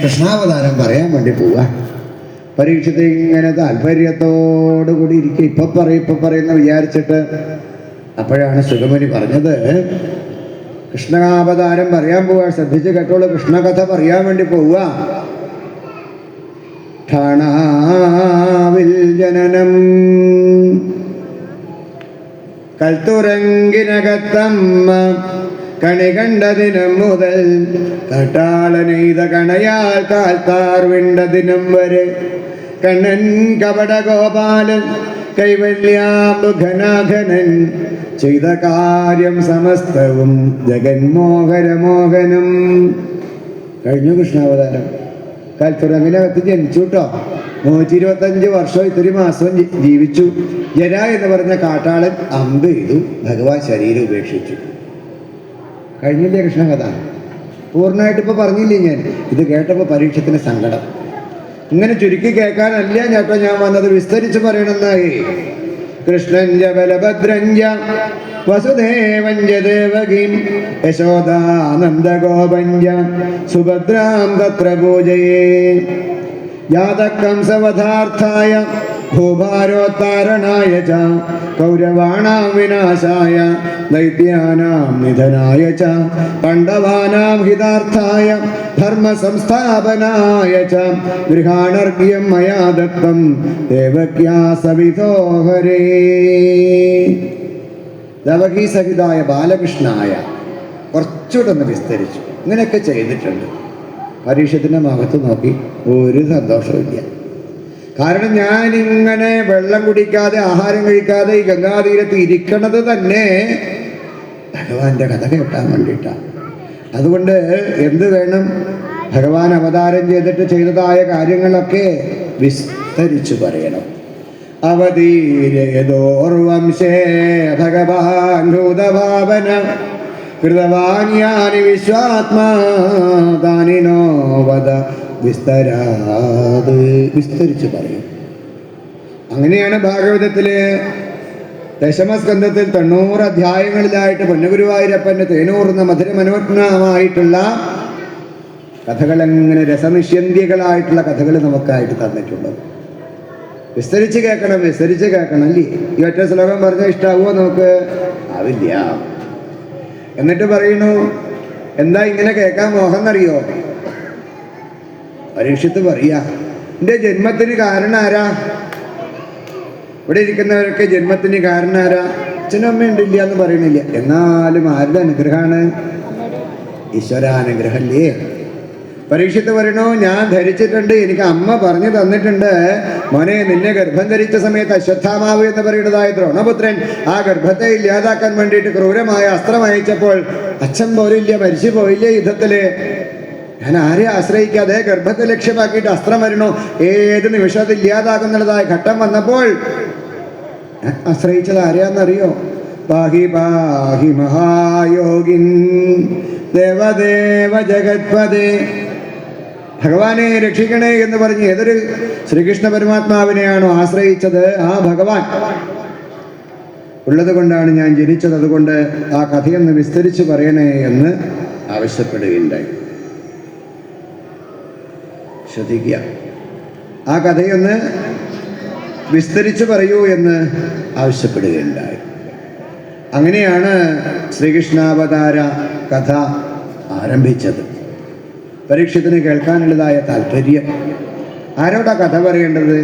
കൃഷ്ണാവതാരം പറയാൻ വേണ്ടി പോവാ. പരീക്ഷത്തെ ഇങ്ങനെ താല്പര്യത്തോടു കൂടി ഇരിക്കുക ഇപ്പൊ പറയും ഇപ്പൊ പറയുന്ന വിചാരിച്ചിട്ട് അപ്പോഴാണ് സുഗമനി പറഞ്ഞത്. കൃഷ്ണാവതാരം പറയാൻ പോവുക ശ്രദ്ധിച്ച് കേട്ടോളൂ കൃഷ്ണകഥ പറയാൻ വേണ്ടി പോവുക ഠാണാവിൽ ജനനം. കൽത്തുറങ്കിനകത്തമ്മ കണി ദിനം മുതൽ കട്ടാളനെയ്ത കണയാൽ കാൽത്താർ വിണ്ട ദിനം വരെ. കണ്ണൻ കപട ഗോപാലൻ കൈവല്യാമുഖനാഘനൻ ചെയ്ത കാര്യം സമസ്തവും ജഗന്മോഹരമോഹനം കഴിഞ്ഞു കൃഷ്ണാവതാരം. കൽത്തുറങ്ങിനകത്ത് ജനിച്ചു കേട്ടോ നൂറ്റി ഇരുപത്തഞ്ച് വർഷം ഇത്തിരി മാസം ജീവിച്ചു. ജര എന്ന് പറഞ്ഞ കാട്ടാളൻ അമ്പ് ചെയ്തു. ഭഗവാൻ ശരീരം ഉപേക്ഷിച്ചു. കഴിഞ്ഞില്ലേ കൃഷ്ണകഥ? പൂർണമായിട്ട് ഇപ്പോൾ പറഞ്ഞില്ലേ ഞാൻ? ഇത് കേട്ടപ്പോൾ പരീക്ഷത്തിന് സങ്കടം. ഇങ്ങനെ ചുരുക്കി കേൾക്കാനല്ല ചേട്ടോ ഞാൻ വന്നത്. വിസ്തരിച്ച് പറയണമെന്നായി കൃഷ്ണഞ്ച ബലഭദ്രഞ്ച വസുദേവഞ്ച ദേവകീം യശോദാനന്ദഗോപഞ്ച സുഭദ്രാം തത്ര പൂജയേ യാതക്കംസവധാർത്ഥായ ഭൂഭാരോത്താരണായ ച കൗരവാണാം വിനാശായ ദൈത്യാനാം നിധനായ ച പണ്ഡവാനാം ഹിതാർത്ഥായ ധർമ്മസംസ്ഥാപനായ ച ഗൃഹാണർഘ്യം മയാ ദത്തം ദേവക്യാ സവിതോഹരേ ബാലകൃഷ്ണായ കുറച്ചുകൂടെ ഒന്ന് വിസ്തരിച്ചു. ഇങ്ങനെയൊക്കെ ചെയ്തിട്ടുണ്ട്. പരീക്ഷത്തിന്റെ മുഖത്ത് നോക്കി ഒരു സന്തോഷമില്ല കാരണം ഞാൻ ഇങ്ങനെ വെള്ളം കുടിക്കാതെ ആഹാരം കഴിക്കാതെ ഈ ഗംഗാതീരത്ത് ഇരിക്കണത് തന്നെ ഭഗവാന്റെ കഥ കേട്ടാൻ വേണ്ടിയിട്ടാണ് അതുകൊണ്ട് എന്ത് വേണം? ഭഗവാൻ അവതാരം ചെയ്തിട്ട് ചെയ്തതായ കാര്യങ്ങളൊക്കെ വിസ്തരിച്ചു പറയണം. അവതീരയതോർവംശേ ഭഗവാൻ ഭൂതഭാവന കൃതവാന്യാനി വിശ്വാത്മാ താനിനോ വിസ്തരാത്. വിസ്തരിച്ച് പറയും. അങ്ങനെയാണ് ഭാഗവതത്തിൽ ദശമസ്കന്ധത്തിൽ തൊണ്ണൂറ് അധ്യായങ്ങളിലായിട്ട് പൊന്നഗുരുവായൂരപ്പന്റെ തേനൂർന്ന മധുര മനോജ്ഞമായിട്ടുള്ള കഥകൾ അങ്ങനെ രസനിഷ്യന്തികളായിട്ടുള്ള കഥകൾ നമുക്കായിട്ട് തന്നിട്ടുണ്ട്. വിസ്തരിച്ച് കേൾക്കണം വിസ്തരിച്ച് കേൾക്കണം അല്ലേ? ഈ ഒറ്റ ശ്ലോകം പറഞ്ഞാൽ ഇഷ്ടാവുമോ നമുക്ക്? ആവില്ല. എന്നിട്ട് പറയുന്നു എന്താ ഇങ്ങനെ കേൾക്കാൻ മോഹം എന്നറിയോ? പരീക്ഷത്ത് പറയാ. എന്റെ ജന്മത്തിന് കാരണം ആരാ? ഇവിടെ ഇരിക്കുന്നവരൊക്കെ ജന്മത്തിന് കാരണം ആരാ? അച്ഛനും അമ്മയും ഉണ്ടില്ല എന്ന് പറയണില്ല എന്നാലും ആരുടെ അനുഗ്രഹമാണ്? ഈശ്വരാനുഗ്രഹല്ലേ പരീക്ഷത്ത് പറയണു? ഞാൻ ധരിച്ചിട്ടുണ്ട്. എനിക്ക് അമ്മ പറഞ്ഞു തന്നിട്ടുണ്ട്. മോനെ നിന്നെ ഗർഭം ധരിച്ച സമയത്ത് അശ്വത്ഥാമാവ് എന്ന് പറയുന്നതായ ദ്രോണപുത്രൻ ആ ഗർഭത്തെ ഇല്ലാതാക്കാൻ വേണ്ടിയിട്ട് ക്രൂരമായ അസ്ത്രം അയച്ചപ്പോൾ അച്ഛൻ പോലില്ല മരിച്ചു പോയില്ലേ യുദ്ധത്തിൽ. ഞാൻ ആരെ ആശ്രയിക്കാതെ ഗർഭത്തെ ലക്ഷ്യമാക്കിയിട്ട് അസ്ത്രം വരണോ? ഏത് നിമിഷത്തിൽ ഇല്ലാതാകുന്നതായ ഘട്ടം വന്നപ്പോൾ ആശ്രയിച്ചത് ആരെയാണെന്നറിയോ? പാഹി പാഹി മഹായോഗിൻ ദേവദേവ ജഗത്പദേ ഭഗവാനെ രക്ഷിക്കണേ എന്ന് പറഞ്ഞ് ഏതൊരു ശ്രീകൃഷ്ണ പരമാത്മാവിനെയാണോ ആശ്രയിച്ചത്? ആ ഭഗവാൻ. ഉള്ളത് കൊണ്ടാണ് ഞാൻ ജനിച്ചത്. അതുകൊണ്ട് ആ കഥയൊന്ന് വിസ്തരിച്ച് പറയണേ എന്ന് ആവശ്യപ്പെടുകയുണ്ടായി. ശ്രദ്ധിക്കുക. ആ കഥയൊന്ന് വിസ്തരിച്ച് പറയൂ എന്ന് ആവശ്യപ്പെടുകയുണ്ടായി. അങ്ങനെയാണ് ശ്രീകൃഷ്ണാവതാര കഥ ആരംഭിച്ചത്. പരീക്ഷത്തിന് കേൾക്കാനുള്ളതായ താല്പര്യം ആരോടാ കഥ പറയേണ്ടത്?